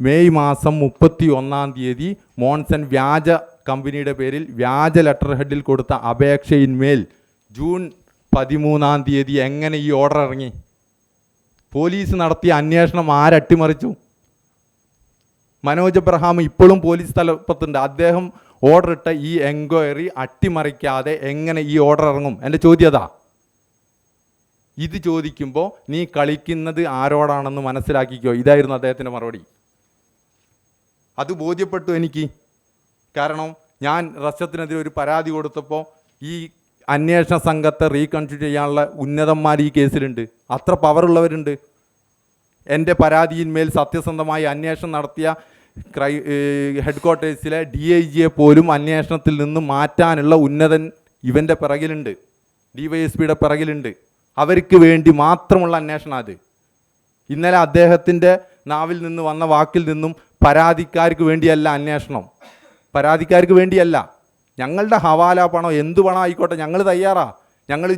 May മാസം മുപ്പത്തി ഒന്നാം തീയതി മോൺസൺ വ്യാജ കമ്പനിയുടെ പേരിൽ വ്യാജ ലെറ്റർ ഹെഡിൽ കൊടുത്ത അപേക്ഷയിന്മേൽ ജൂൺ പതിമൂന്നാം തീയതി എങ്ങനെ ഈ ഓർഡർ ഇറങ്ങി? പോലീസ് നടത്തിയ അന്വേഷണം ആരട്ടിമറിച്ചു മനോജ് എബ്രഹാം ഇപ്പോഴും പോലീസ് തലപ്പത്തുണ്ട്. അദ്ദേഹം ഓർഡർ ഇട്ട ഈ എൻക്വയറി അട്ടിമറിക്കാതെ എങ്ങനെ ഈ ഓർഡർ ഇറങ്ങും? എന്റെ ചോദ്യം അതാ. ഇത് ചോദിക്കുമ്പോൾ നീ കളിക്കുന്നത് ആരോടാണെന്ന് മനസ്സിലാക്കിക്കോ. ഇതായിരുന്നു അദ്ദേഹത്തിന്റെ മറുപടി. അത് ബോധ്യപ്പെട്ടു എനിക്ക്. കാരണം ഞാൻ റഷ്യത്തിനെതിരെ ഒരു പരാതി കൊടുത്തപ്പോൾ ഈ അന്വേഷണ സംഘത്തെ റീകൺസിഡർ ചെയ്യാനുള്ള ഉന്നതന്മാർ ഈ കേസിലുണ്ട്. അത്ര പവറുള്ളവരുണ്ട് എന്റെ പരാതിയിന്മേൽ സത്യസന്ധമായി അന്വേഷണം നടത്തിയ ക്രൈ ഹെഡ് ക്വാർട്ടേഴ്സിലെ ഡി ഐ ജിയെ പോലും അന്വേഷണത്തിൽ നിന്ന് മാറ്റാനുള്ള ഉന്നതൻ ഇവന്റെ പിറകിലുണ്ട്. ഡി വൈ എസ് പിയുടെ പിറകിലുണ്ട്. അവർക്ക് വേണ്ടി മാത്രമുള്ള അന്വേഷണം അത്. ഇന്നലെ അദ്ദേഹത്തിന്റെ നാവിൽ നിന്ന് വന്ന വാക്കിൽ നിന്നും പരാതിക്കാർക്ക് വേണ്ടിയല്ല അന്വേഷണം. പരാതിക്കാർക്ക് വേണ്ടിയല്ല. ഞങ്ങളുടെ ഹവാല പണം എന്ത് പണം ആയിക്കോട്ടെ ഞങ്ങൾ തയ്യാറാ. ഞങ്ങൾ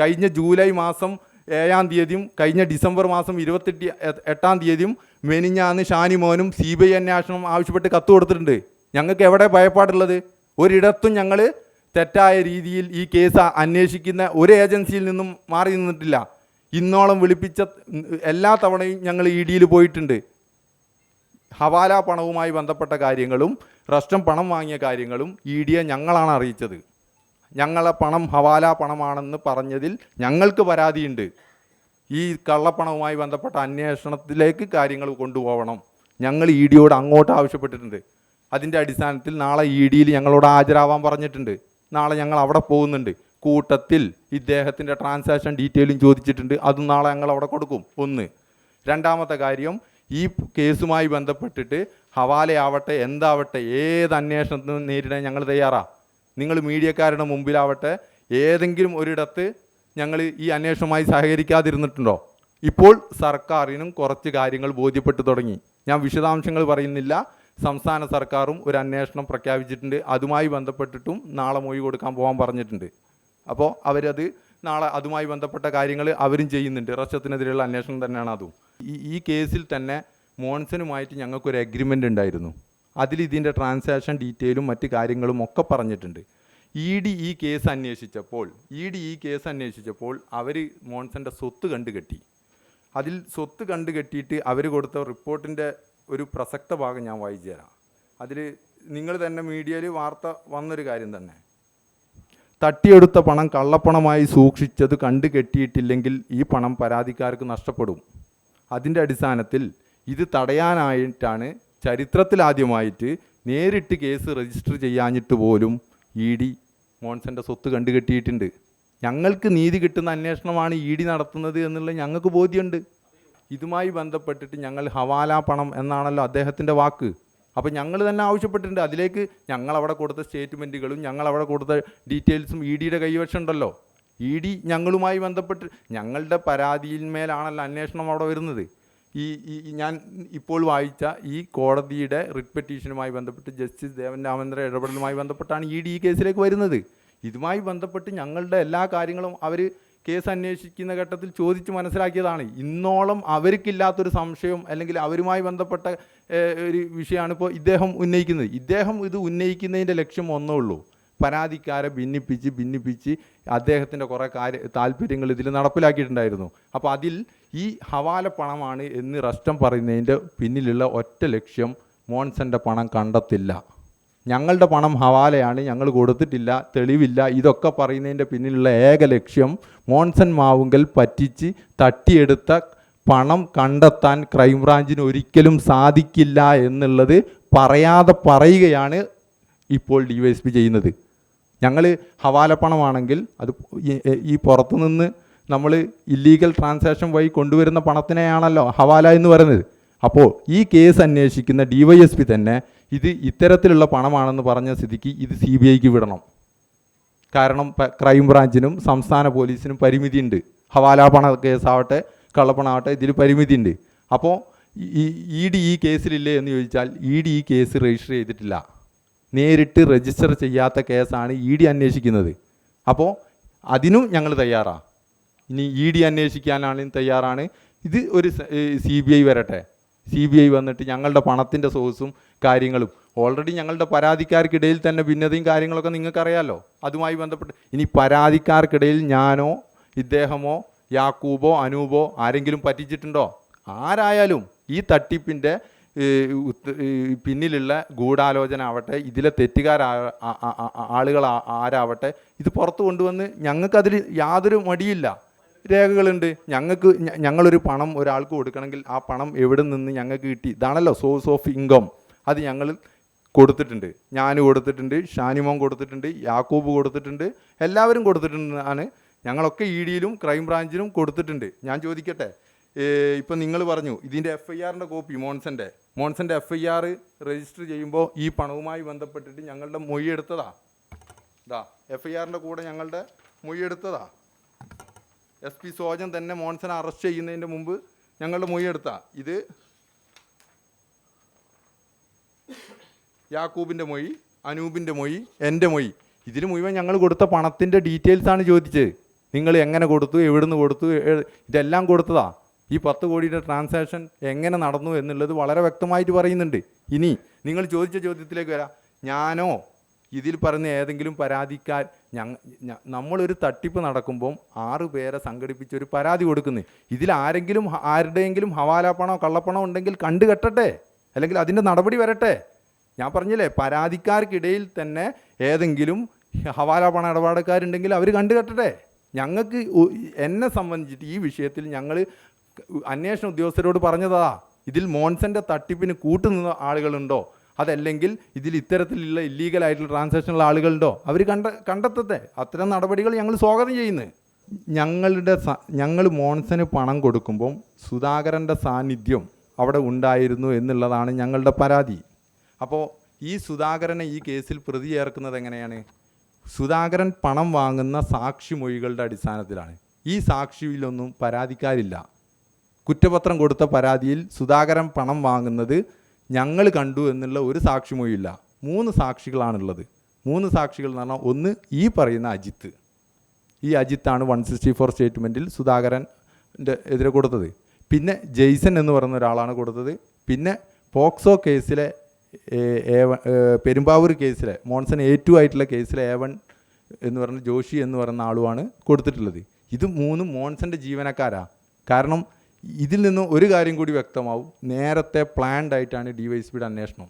കഴിഞ്ഞ ജൂലൈ മാസം ഏഴാം തീയതിയും കഴിഞ്ഞ ഡിസംബർ മാസം ഇരുപത്തെട്ട് എട്ടാം തീയതിയും മെനിഞ്ഞാന്ന് ഷാനിമോനും സി ബി ഐ അന്വേഷണം ആവശ്യപ്പെട്ട് കത്ത് കൊടുത്തിട്ടുണ്ട്. ഞങ്ങൾക്ക് എവിടെ ഭയപ്പാടുള്ളത്? ഒരിടത്തും ഞങ്ങൾ തെറ്റായ രീതിയിൽ ഈ കേസ് അന്വേഷിക്കുന്ന ഒരു ഏജൻസിയിൽ നിന്നും മാറി നിന്നിട്ടില്ല. ഇന്നോളം വിളിപ്പിച്ച എല്ലാ തവണയും ഞങ്ങൾ ഇ ഡിയിൽ പോയിട്ടുണ്ട്. ഹവാല പണവുമായി ബന്ധപ്പെട്ട കാര്യങ്ങളും റസ്റ്റം പണം വാങ്ങിയ കാര്യങ്ങളും ഇ ഡിയെ ഞങ്ങളാണ് അറിയിച്ചത്. ഞങ്ങളെ പണം ഹവാല പണമാണെന്ന് പറഞ്ഞതിൽ ഞങ്ങൾക്ക് പരാതിയുണ്ട്. ഈ കള്ളപ്പണവുമായി ബന്ധപ്പെട്ട അന്വേഷണത്തിലേക്ക് കാര്യങ്ങൾ കൊണ്ടുപോകണം ഞങ്ങൾ ഇ ഡിയോട് അങ്ങോട്ട് ആവശ്യപ്പെട്ടിട്ടുണ്ട്. അതിന്റെ അടിസ്ഥാനത്തിൽ നാളെ ഇ ഡിയിൽ ഞങ്ങളോട് ഹാജരാവാൻ പറഞ്ഞിട്ടുണ്ട്. നാളെ ഞങ്ങൾ അവിടെ പോകുന്നുണ്ട്. കൂട്ടത്തിൽ ഇദ്ദേഹത്തിന്റെ ട്രാൻസാക്ഷൻ ഡീറ്റെയിലും ചോദിച്ചിട്ടുണ്ട്. അതും നാളെ ഞങ്ങൾ അവിടെ കൊടുക്കും. ഒന്ന്. രണ്ടാമത്തെ കാര്യം ഈ കേസുമായി ബന്ധപ്പെട്ടിട്ട് ഹവാലയാവട്ടെ എന്താവട്ടെ ഏത് അന്വേഷണത്തിനും നേരിടാൻ ഞങ്ങൾ തയ്യാറാണ് നിങ്ങൾ മീഡിയക്കാരുടെ മുമ്പിലാവട്ടെ ഏതെങ്കിലും ഒരിടത്ത് ഞങ്ങൾ ഈ അന്വേഷണവുമായി സഹകരിക്കാതിരുന്നിട്ടുണ്ടോ? ഇപ്പോൾ സർക്കാരിനും കുറച്ച് കാര്യങ്ങൾ ബോധ്യപ്പെട്ടു തുടങ്ങി. ഞാൻ വിശദാംശങ്ങൾ പറയുന്നില്ല. സംസ്ഥാന സർക്കാരും ഒരു അന്വേഷണം പ്രഖ്യാപിച്ചിട്ടുണ്ട്. അതുമായി ബന്ധപ്പെട്ടിട്ടും നാളെ മൊഴി കൊടുക്കാൻ പോകാൻ പറഞ്ഞിട്ടുണ്ട്. അപ്പോൾ അവരത് നാളെ അതുമായി ബന്ധപ്പെട്ട കാര്യങ്ങൾ അവരും ചെയ്യുന്നുണ്ട്. റഷ്യത്തിനെതിരെയുള്ള അന്വേഷണം തന്നെയാണ് അതും. ഈ ഈ കേസിൽ തന്നെ മോൺസനുമായിട്ട് ഞങ്ങൾക്കൊരു എഗ്രിമെന്റ് ഉണ്ടായിരുന്നു. അതിൽ ഇതിന്റെ ട്രാൻസാക്ഷൻ ഡീറ്റെയിലും മറ്റ് കാര്യങ്ങളും ഒക്കെ പറഞ്ഞിട്ടുണ്ട്. ഇ ഡി ഈ കേസ് അന്വേഷിച്ചപ്പോൾ ഇ ഡി ഈ കേസ് അന്വേഷിച്ചപ്പോൾ അവർ മോൺസന്റെ സ്വത്ത് കണ്ടുകെട്ടി. അതിൽ സ്വത്ത് കണ്ടുകെട്ടിയിട്ട് അവർ കൊടുത്ത റിപ്പോർട്ടിന്റെ ഒരു പ്രസക്ത ഭാഗം ഞാൻ വായിച്ചു തരാം. അതിൽ നിങ്ങൾ തന്നെ മീഡിയയിൽ വാർത്ത വന്നൊരു കാര്യം തന്നെ. തട്ടിയെടുത്ത പണം കള്ളപ്പണമായി സൂക്ഷിച്ചത് കണ്ടു കെട്ടിയിട്ടില്ലെങ്കിൽ ഈ പണം പരാതിക്കാർക്ക് നഷ്ടപ്പെടും. അതിന്റെ അടിസ്ഥാനത്തിൽ ഇത് തടയാനായിട്ടാണ് ചരിത്രത്തിലാദ്യമായിട്ട് നേരിട്ട് കേസ് രജിസ്റ്റർ ചെയ്യാഞ്ഞിട്ട് പോലും ഇ ഡി മോൺസന്റെ സ്വത്ത് കണ്ടു കെട്ടിയിട്ടുണ്ട്. ഞങ്ങൾക്ക് നീതി കിട്ടുന്ന അന്വേഷണമാണ് ഇ ഡി നടത്തുന്നത് എന്നുള്ളത് ഞങ്ങൾക്ക് ബോധ്യമുണ്ട്. ഇതുമായി ബന്ധപ്പെട്ടിട്ട് ഞങ്ങൾ ഹവാല പണം എന്നാണല്ലോ അദ്ദേഹത്തിന്റെ വാക്ക്. അപ്പോൾ ഞങ്ങൾ തന്നെ ആവശ്യപ്പെട്ടിട്ടുണ്ട്. അതിലേക്ക് ഞങ്ങളവിടെ കൊടുത്ത സ്റ്റേറ്റ്മെന്റുകളും ഞങ്ങളവിടെ കൊടുത്ത ഡീറ്റെയിൽസും ഇ ഡിയുടെ കൈവശമുണ്ടല്ലോ. ഇ ഡി ഞങ്ങളുമായി ബന്ധപ്പെട്ട് ഞങ്ങളുടെ പരാതിയിന്മേലാണല്ലോ അന്വേഷണം അവിടെ വരുന്നത്. ഈ ഈ ഞാൻ ഇപ്പോൾ വായിച്ച ഈ കോടതിയുടെ റിട്ട് പെറ്റീഷനുമായി ബന്ധപ്പെട്ട് ജസ്റ്റിസ് ദേവൻ രാമേന്ദ്ര ഇടപെടലുമായി ബന്ധപ്പെട്ടാണ് ഇ ഡി ഈ കേസിലേക്ക് വരുന്നത്. ഇതുമായി ബന്ധപ്പെട്ട് ഞങ്ങളുടെ എല്ലാ കാര്യങ്ങളും അവർ കേസ് അന്വേഷിക്കുന്ന ഘട്ടത്തിൽ ചോദിച്ച് മനസ്സിലാക്കിയതാണ്. ഇന്നോളം അവർക്കില്ലാത്തൊരു സംശയം അല്ലെങ്കിൽ അവരുമായി ബന്ധപ്പെട്ട ഒരു വിഷയമാണ് ഇപ്പോൾ ഇദ്ദേഹം ഉന്നയിക്കുന്നത്. ഇദ്ദേഹം ഇത് ഉന്നയിക്കുന്നതിന്റെ ലക്ഷ്യം ഒന്നേ ഉള്ളൂ. പരാതിക്കാരെ ഭിന്നിപ്പിച്ച് ഭിന്നിപ്പിച്ച് അദ്ദേഹത്തിന്റെ കുറേ കാര്യ താല്പര്യങ്ങൾ ഇതിൽ നടപ്പിലാക്കിയിട്ടുണ്ടായിരുന്നു. അപ്പോൾ അതിൽ ഈ ഹവാല പണമാണ് എന്ന് റസ്റ്റം പറയുന്നതിന്റെ പിന്നിലുള്ള ഒറ്റ ലക്ഷ്യം മോൺസന്റെ പണം കണ്ടെത്തില്ല. ഞങ്ങളുടെ പണം ഹവാലയാണ് ഞങ്ങൾ കൊടുത്തിട്ടില്ല തെളിവില്ല. ഇതൊക്കെ പറയുന്നതിന്റെ പിന്നിലുള്ള ഏക ലക്ഷ്യം മോൺസൺ മാവുങ്കൽ പറ്റിച്ച് തട്ടിയെടുത്ത പണം കണ്ടെത്താൻ ക്രൈംബ്രാഞ്ചിന് ഒരിക്കലും സാധിക്കില്ല എന്നുള്ളത് പറയാതെ പറയുകയാണ് ഇപ്പോൾ ഡി വൈ എസ് പി ചെയ്യുന്നത്. ഞങ്ങൾ ഹവാല പണമാണെങ്കിൽ അത് ഈ- പുറത്തുനിന്ന് നമ്മൾ ഇല്ലീഗൽ ട്രാൻസാക്ഷൻ വഴി കൊണ്ടുവരുന്ന പണത്തിനെയാണല്ലോ ഹവാല എന്ന് പറയുന്നത്. അപ്പോൾ ഈ കേസ് അന്വേഷിക്കുന്ന ഡിവൈഎസ്പി തന്നെ ഇത് ഇത്തരത്തിലുള്ള പണമാണെന്ന് പറഞ്ഞ സ്ഥിതിക്ക് ഇത് സി ബി ഐക്ക് വിടണം. കാരണം ക്രൈം ക്രൈംബ്രാഞ്ചിനും സംസ്ഥാന പോലീസിനും പരിമിതിയുണ്ട്. ഹവാല പണ കേസാവട്ടെ കള്ളപ്പണമാവട്ടെ ഇതിൽ പരിമിതിയുണ്ട്. അപ്പോൾ ഈ ഇ ഡി ഈ കേസിലില്ലേ എന്ന് ചോദിച്ചാൽ ഇ ഡി ഈ കേസ് രജിസ്റ്റർ ചെയ്തിട്ടില്ല. നേരിട്ട് രജിസ്റ്റർ ചെയ്യാത്ത കേസാണ് ഇ ഡി അന്വേഷിക്കുന്നത്. അപ്പോൾ അതിനും ഞങ്ങൾ തയ്യാറാണ് ഇനി ഇ ഡി അന്വേഷിക്കാനാണെങ്കിലും തയ്യാറാണ്. ഇത് ഒരു സി ബി ഐ വരട്ടെ. സി ബി ഐ വന്നിട്ട് ഞങ്ങളുടെ പണത്തിന്റെ സോഴ്സും കാര്യങ്ങളും. ഓൾറെഡി ഞങ്ങളുടെ പരാതിക്കാർക്കിടയിൽ തന്നെ ഭിന്നതയും കാര്യങ്ങളൊക്കെ നിങ്ങൾക്കറിയാമല്ലോ അതുമായി ബന്ധപ്പെട്ട്. ഇനി പരാതിക്കാർക്കിടയിൽ ഞാനോ ഇദ്ദേഹമോ യാക്കൂബോ അനൂപോ ആരെങ്കിലും പറ്റിച്ചിട്ടുണ്ടോ? ആരായാലും ഈ തട്ടിപ്പിന്റെ പിന്നിലുള്ള ഗൂഢാലോചന ആവട്ടെ ഇതിലെ തെറ്റുകാരാ ആളുകൾ ആരാവട്ടെ ഇത് പുറത്തു കൊണ്ടുവന്ന് ഞങ്ങൾക്കതിൽ യാതൊരു മടിയില്ല. രേഖകളുണ്ട്. ഞങ്ങൾക്ക് ഞങ്ങളൊരു പണം ഒരാൾക്ക് കൊടുക്കണമെങ്കിൽ ആ പണം എവിടെ നിന്ന് ഞങ്ങൾക്ക് കിട്ടി? ഇതാണല്ലോ സോഴ്സ് ഓഫ് ഇൻകം അത് ഞങ്ങൾ കൊടുത്തിട്ടുണ്ട്. ഞാൻ കൊടുത്തിട്ടുണ്ട് ഷാനിമോൻ കൊടുത്തിട്ടുണ്ട് യാക്കൂബ് കൊടുത്തിട്ടുണ്ട് എല്ലാവരും കൊടുത്തിട്ടുണ്ട് ആണ് ഞങ്ങളൊക്കെ ഇ ഡിയിലും ക്രൈം ബ്രാഞ്ചിലും കൊടുത്തിട്ടുണ്ട്. ഞാൻ ചോദിക്കട്ടെ ഇപ്പം നിങ്ങൾ പറഞ്ഞു ഇതിന്റെ എഫ് ഐ ആറിന്റെ കോപ്പി മോൺസന്റെ മോൺസന്റെ എഫ് ഐ ആർ രജിസ്റ്റർ ചെയ്യുമ്പോൾ ഈ പണവുമായി ബന്ധപ്പെട്ടിട്ട് ഞങ്ങളുടെ മൊഴി എടുത്തതാ. ഇതാ എഫ് ഐ ആറിന്റെ കൂടെ ഞങ്ങളുടെ മൊഴി എടുത്തതാ. എസ് പി സോജൻ തന്നെ മോൺസനെ അറസ്റ്റ് ചെയ്യുന്നതിന്റെ മുമ്പ് ഞങ്ങളുടെ മൊഴി ഇത് യാക്കൂബിന്റെ മൊഴി അനൂപിന്റെ മൊഴി എന്റെ മൊഴി. ഇതിൽ മുഴുവൻ ഞങ്ങൾ കൊടുത്ത പണത്തിന്റെ ഡീറ്റെയിൽസ് ആണ് ചോദിച്ചത്. നിങ്ങൾ എങ്ങനെ കൊടുത്തു എവിടുന്ന് കൊടുത്തു ഇതെല്ലാം കൊടുത്തതാ. ഈ പത്ത് കോടിയുടെ ട്രാൻസാക്ഷൻ എങ്ങനെ നടന്നു എന്നുള്ളത് വളരെ വ്യക്തമായിട്ട് പറയുന്നുണ്ട്. ഇനി നിങ്ങൾ ചോദിച്ച ചോദ്യത്തിലേക്ക് വരാം. ഞാനോ ഇതിൽ പറഞ്ഞ ഏതെങ്കിലും പരാതിക്കാർ ഞങ്ങ നമ്മളൊരു തട്ടിപ്പ് നടക്കുമ്പം ആറ് പേരെ സംഘടിപ്പിച്ച് ഒരു പരാതി കൊടുക്കുന്നു. ഇതിൽ ആരെങ്കിലും ആരുടെയെങ്കിലും ഹവാല പണോ കള്ളപ്പണോ ഉണ്ടെങ്കിൽ കണ്ടു കെട്ടട്ടെ. അല്ലെങ്കിൽ അതിന്റെ നടപടി വരട്ടെ. ഞാൻ പറഞ്ഞില്ലേ പരാതിക്കാർക്കിടയിൽ തന്നെ ഏതെങ്കിലും ഹവാല പണ ഇടപാടുകാരുണ്ടെങ്കിൽ അവർ കണ്ടു കെട്ടട്ടെ. ഞങ്ങൾക്ക് എന്നെ സംബന്ധിച്ചിട്ട് ഈ വിഷയത്തിൽ ഞങ്ങൾ അന്വേഷണ ഉദ്യോഗസ്ഥരോട് പറഞ്ഞതാ. ഇതിൽ മോൺസന്റെ തട്ടിപ്പിന് കൂട്ടുനിന്ന ആളുകളുണ്ടോ? അതല്ലെങ്കിൽ ഇതിൽ ഇത്തരത്തിലുള്ള ഇല്ലീഗലായിട്ടുള്ള ട്രാൻസാക്ഷനുള്ള ആളുകളുണ്ടോ? അവർ കണ്ട കണ്ടെത്തട്ടെ. അത്തരം നടപടികൾ ഞങ്ങൾ സ്വാഗതം ചെയ്യുന്നു. ഞങ്ങളുടെ ഞങ്ങൾ മോൺസന് പണം കൊടുക്കുമ്പം സുധാകരന്റെ സാന്നിധ്യം അവിടെ ഉണ്ടായിരുന്നു എന്നുള്ളതാണ് ഞങ്ങളുടെ പരാതി. അപ്പോൾ ഈ സുധാകരനെ ഈ കേസിൽ പ്രതി ചേർക്കുന്നത് എങ്ങനെയാണ്? സുധാകരൻ പണം വാങ്ങുന്ന സാക്ഷി സാക്ഷിമൊഴികളുടെ അടിസ്ഥാനത്തിലാണ്. ഈ സാക്ഷിയിലൊന്നും പരാതിക്കാരില്ല. കുറ്റപത്രം കൊടുത്ത പരാതിയിൽ സുധാകരൻ പണം വാങ്ങുന്നത് ഞങ്ങൾ കണ്ടു എന്നുള്ള ഒരു സാക്ഷിമൊഴിയില്ല. മൂന്ന് സാക്ഷികളാണുള്ളത്. മൂന്ന് സാക്ഷികൾ എന്ന് പറഞ്ഞാൽ ഒന്ന് ഈ പറയുന്ന അജിത്ത്. ഈ അജിത്താണ് വൺ സിക്സ്റ്റി ഫോർ സ്റ്റേറ്റ്മെന്റിൽ സുധാകരന്റെ എതിരെ കൊടുത്തത്. പിന്നെ ജെയ്സൺ എന്ന് പറയുന്ന ഒരാളാണ് കൊടുത്തത്. പിന്നെ പോക്സോ കേസിലെ പെരുമ്പാവൂർ കേസിലെ മോൺസൺ എ ടു ആയിട്ടുള്ള കേസിലെ എ വൺ എന്ന് പറഞ്ഞ ജോഷി എന്ന് പറയുന്ന ആളുമാണ് കൊടുത്തിട്ടുള്ളത്. ഇത് മൂന്നും മോൺസന്റെ ജീവനക്കാരാണ് കാരണം ഇതിൽ നിന്നും ഒരു കാര്യം കൂടി വ്യക്തമാവും. നേരത്തെ പ്ലാൻഡ് ആയിട്ടാണ് ഡി വൈ എസ് പിയുടെ അന്വേഷണം.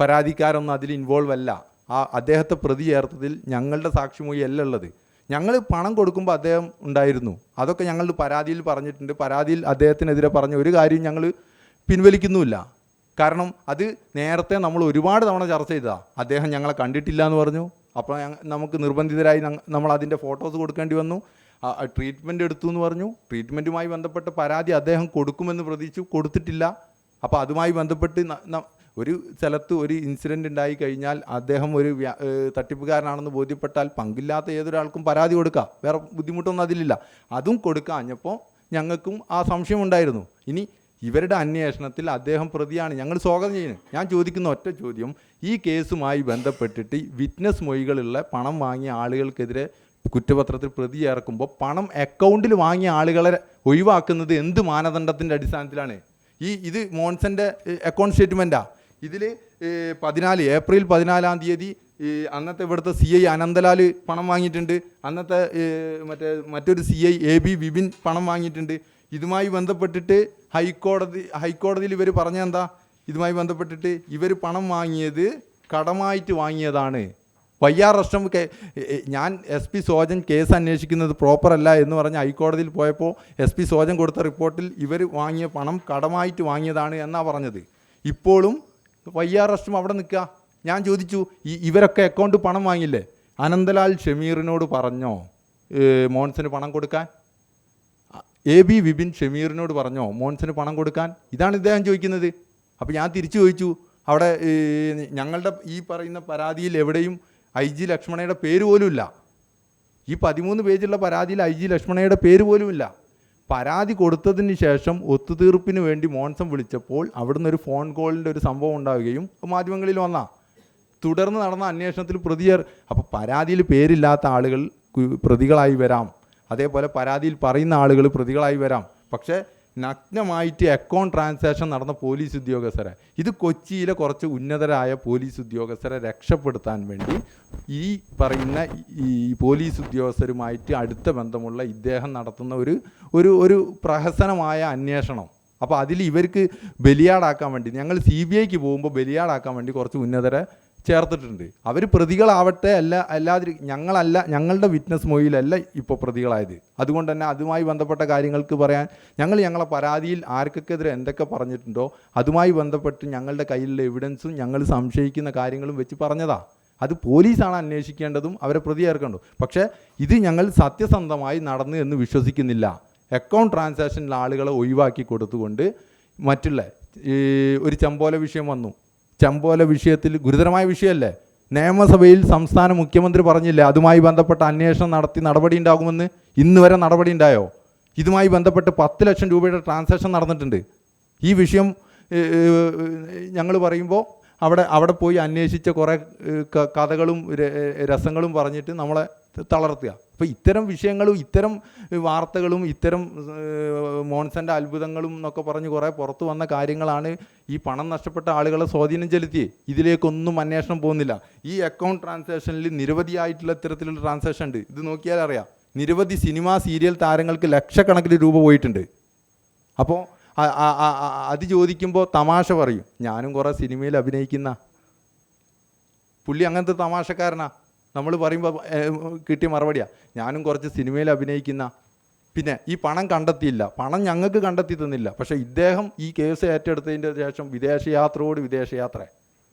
പരാതിക്കാരൊന്നും അതിൽ ഇൻവോൾവ് അല്ല. ആ അദ്ദേഹത്തെ പ്രതി ചേർത്തതിൽ ഞങ്ങളുടെ സാക്ഷിമൊഴി അല്ല ഉള്ളത്. ഞങ്ങൾ പണം കൊടുക്കുമ്പോൾ അദ്ദേഹം ഉണ്ടായിരുന്നു. അതൊക്കെ ഞങ്ങൾ പരാതിയിൽ പറഞ്ഞിട്ടുണ്ട്. പരാതിയിൽ അദ്ദേഹത്തിനെതിരെ പറഞ്ഞ ഒരു കാര്യം ഞങ്ങൾ പിൻവലിക്കുന്നുമില്ല. കാരണം അത് നേരത്തെ നമ്മൾ ഒരുപാട് തവണ ചർച്ച ചെയ്തതാണ് അദ്ദേഹം ഞങ്ങളെ കണ്ടിട്ടില്ല എന്ന് പറഞ്ഞു അപ്പോൾ നമുക്ക് നിർബന്ധിതരായി നമ്മൾ അതിന്റെ ഫോട്ടോസ് കൊടുക്കേണ്ടി വന്നു. ട്രീറ്റ്മെന്റ് എടുത്തു എന്ന് പറഞ്ഞു. ട്രീറ്റ്മെന്റുമായി ബന്ധപ്പെട്ട പരാതി അദ്ദേഹം കൊടുക്കുമെന്ന് പ്രതീക്ഷിച്ചു. കൊടുത്തിട്ടില്ല. അപ്പോൾ അതുമായി ബന്ധപ്പെട്ട് ഒരു സ്ഥലത്ത് ഒരു ഇൻസിഡന്റ് ഉണ്ടായി കഴിഞ്ഞാൽ അദ്ദേഹം ഒരു തട്ടിപ്പുകാരനാണെന്ന് ബോധ്യപ്പെട്ടാൽ പങ്കില്ലാത്ത ഏതൊരാൾക്കും പരാതി കൊടുക്കാം. വേറെ ബുദ്ധിമുട്ടൊന്നും അതിലില്ല. അതും കൊടുക്കാഞ്ഞപ്പോൾ ഞങ്ങൾക്കും ആ സംശയം ഉണ്ടായിരുന്നു. ഇനി ഇവരുടെ അന്വേഷണത്തിൽ അദ്ദേഹം പ്രതിയാണ്. ഞങ്ങൾ സ്വാഗതം ചെയ്യുന്നത് ഞാൻ ചോദിക്കുന്ന ഒറ്റ ചോദ്യം. ഈ കേസുമായി ബന്ധപ്പെട്ടിട്ട് വിറ്റ്നസ് മൊഴികളുള്ള പണം വാങ്ങിയ ആളുകൾക്കെതിരെ കുറ്റപത്രത്തിൽ പ്രതി ചേർക്കുമ്പോൾ പണം അക്കൗണ്ടിൽ വാങ്ങിയ ആളുകളെ ഒഴിവാക്കുന്നത് എന്ത് മാനദണ്ഡത്തിന്റെ അടിസ്ഥാനത്തിലാണ്? ഈ ഇത് മോൺസന്റെ അക്കൗണ്ട് സ്റ്റേറ്റ്മെന്റാണ് ഇതിൽ പതിനാല് ഏപ്രിൽ പതിനാലാം തീയതി അന്നത്തെ ഇവിടുത്തെ സി ഐ അനന്തലാൽ പണം വാങ്ങിയിട്ടുണ്ട്. അന്നത്തെ മറ്റേ മറ്റൊരു C I A B Vipin പണം വാങ്ങിയിട്ടുണ്ട്. ഇതുമായി ബന്ധപ്പെട്ടിട്ട് ഹൈക്കോടതി ഹൈക്കോടതിയിൽ ഇവർ പറഞ്ഞ എന്താ? ഇതുമായി ബന്ധപ്പെട്ടിട്ട് ഇവർ പണം വാങ്ങിയത് കടമായിട്ട് വാങ്ങിയതാണ്. കെ എ- എ- ഞാൻ എസ് പി സോജൻ കേസ് അന്വേഷിക്കുന്നത് പ്രോപ്പറല്ല എന്ന് പറഞ്ഞ് ഹൈക്കോടതിയിൽ പോയപ്പോൾ എസ് പി സോജൻ കൊടുത്ത റിപ്പോർട്ടിൽ ഇവർ വാങ്ങിയ പണം കടമായിട്ട് വാങ്ങിയതാണ് എന്നാണ് പറഞ്ഞത്. ഇപ്പോഴും വൈ ആർ അഷ്ടം അവിടെ നിൽക്കുക ഞാൻ ചോദിച്ചു ഈ ഇവരൊക്കെ അക്കൗണ്ട് പണം വാങ്ങില്ലേ അനന്തലാൽ ഷമീറിനോട് പറഞ്ഞോ? മോൻസിന് പണം കൊടുക്കാൻ? എ ബി വിപിൻ ഷമീറിനോട് പറഞ്ഞോ മോൻസിന് പണം കൊടുക്കാൻ? ഇതാണ് ഇദ്ദേഹം ചോദിക്കുന്നത്. അപ്പോൾ ഞാൻ തിരിച്ചു ചോദിച്ചു അവിടെ ഞങ്ങളുടെ ഈ പറയുന്ന പരാതിയിൽ എവിടെയും ഐ ജി ലക്ഷ്മണയുടെ പേര് പോലുമില്ല ഈ പതിമൂന്ന് പേജുള്ള പരാതിയിൽ ഐ ജി ലക്ഷ്മണയുടെ പേര് പോലുമില്ല പരാതി കൊടുത്തതിന് ശേഷം ഒത്തുതീർപ്പിന് വേണ്ടി മോൺസം വിളിച്ചപ്പോൾ അവിടുന്ന് ഒരു ഫോൺ കോളിന്റെ ഒരു സംഭവം ഉണ്ടാവുകയും മാധ്യമങ്ങളിൽ വന്ന തുടർന്ന് നടന്ന അന്വേഷണത്തിൽ പ്രതിയർ അപ്പോൾ പരാതിയിൽ പേരില്ലാത്ത ആളുകൾ പ്രതികളായി വരാം. അതേപോലെ പരാതിയിൽ പറയുന്ന ആളുകൾ പ്രതികളായി വരാം. പക്ഷേ നഗ്നമായിട്ട് അക്കൗണ്ട് ട്രാൻസാക്ഷൻ നടന്ന പോലീസ് ഉദ്യോഗസ്ഥരെ. ഇത് കൊച്ചിയിലെ കുറച്ച് ഉന്നതരായ പോലീസ് ഉദ്യോഗസ്ഥരെ രക്ഷപ്പെടുത്താൻ വേണ്ടി ഈ പറയുന്ന ഈ പോലീസ് ഉദ്യോഗസ്ഥരുമായിട്ട് അടുത്ത ബന്ധമുള്ള ഇദ്ദേഹം നടത്തുന്ന ഒരു ഒരു ഒരു പ്രഹസനമായ അന്വേഷണം. അപ്പോൾ അതിൽ ഇവർക്ക് ബലിയാടാക്കാൻ വേണ്ടി ഞങ്ങൾ സി ബി ഐക്ക് പോകുമ്പോൾ ബലിയാടാക്കാൻ വേണ്ടി കുറച്ച് ഉന്നതരെ ചേർത്തിട്ടുണ്ട്. അവർ പ്രതികളാവട്ടെ അല്ല അല്ലാതി ഞങ്ങളല്ല ഞങ്ങളുടെ വിറ്റ്നസ് മൊഴിയിലല്ല ഇപ്പോൾ പ്രതികളായത്. അതുകൊണ്ട് തന്നെ അതുമായി ബന്ധപ്പെട്ട കാര്യങ്ങൾക്ക് പറയാൻ ഞങ്ങൾ ഞങ്ങളെ പരാതിയിൽ ആർക്കൊക്കെതിരെ എന്തൊക്കെ പറഞ്ഞിട്ടുണ്ടോ അതുമായി ബന്ധപ്പെട്ട് ഞങ്ങളുടെ കയ്യിലുള്ള എവിഡൻസും ഞങ്ങൾ സംശയിക്കുന്ന കാര്യങ്ങളും വെച്ച് പറഞ്ഞതാ. അത് പോലീസാണ് അന്വേഷിക്കേണ്ടതും അവരെ പ്രതി ചേർക്കേണ്ടതും. പക്ഷേ ഇത് ഞങ്ങൾ സത്യസന്ധമായി നടന്നു എന്ന് വിശ്വസിക്കുന്നില്ല. അക്കൗണ്ട് ട്രാൻസാക്ഷനിൽ ആളുകളെ ഒഴിവാക്കി കൊടുത്തുകൊണ്ട് മറ്റുള്ള ഒരു ചമ്പോല വിഷയം വന്നു. ചമ്പോല വിഷയത്തിൽ ഗുരുതരമായ വിഷയമല്ലേ? നിയമസഭയിൽ സംസ്ഥാന മുഖ്യമന്ത്രി പറഞ്ഞില്ലേ അതുമായി ബന്ധപ്പെട്ട അന്വേഷണം നടത്തി നടപടി ഉണ്ടാകുമെന്ന്? ഇന്ന് വരെ നടപടി ഉണ്ടായോ? ഇതുമായി ബന്ധപ്പെട്ട് പത്ത് ലക്ഷം രൂപയുടെ ട്രാൻസാക്ഷൻ നടന്നിട്ടുണ്ട്. ഈ വിഷയം ഞങ്ങൾ പറയുമ്പോൾ അവിടെ അവിടെ പോയി അന്വേഷിച്ച കുറേ കഥകളും രസങ്ങളും പറഞ്ഞിട്ട് നമ്മളെ തളർത്തുക. അപ്പോൾ ഇത്തരം വിഷയങ്ങളും ഇത്തരം വാർത്തകളും ഇത്തരം മോൺസന്റെ അത്ഭുതങ്ങളും എന്നൊക്കെ പറഞ്ഞ് കുറേ പുറത്തു വന്ന കാര്യങ്ങളാണ് ഈ പണം നഷ്ടപ്പെട്ട ആളുകളെ സ്വാധീനം ചെലുത്തി ഇതിലേക്കൊന്നും അന്വേഷണം പോകുന്നില്ല. ഈ അക്കൗണ്ട് ട്രാൻസാക്ഷനിൽ നിരവധിയായിട്ടുള്ള ഇത്തരത്തിലുള്ള ട്രാൻസാക്ഷൻ ഉണ്ട്. ഇത് നോക്കിയാൽ അറിയാം. നിരവധി സിനിമ സീരിയൽ താരങ്ങൾക്ക് ലക്ഷക്കണക്കിന് രൂപ പോയിട്ടുണ്ട്. അപ്പോൾ അത് ചോദിക്കുമ്പോൾ തമാശ പറയും. ഞാനും കുറേ സിനിമയിൽ അഭിനയിക്കുന്ന. പുള്ളി അങ്ങനത്തെ തമാശക്കാരനാ. നമ്മൾ പറയുമ്പോൾ കിട്ടിയ മറുപടിയാണ് ഞാനും കുറച്ച് സിനിമയിൽ അഭിനയിക്കുന്ന പിന്നെ ഈ പണം കണ്ടെത്തിയില്ല. പണം ഞങ്ങൾക്ക് കണ്ടെത്തി തന്നില്ല. പക്ഷേ ഇദ്ദേഹം ഈ കേസ് ഏറ്റെടുത്തതിന്റെ ശേഷം വിദേശയാത്രയോട് വിദേശയാത്ര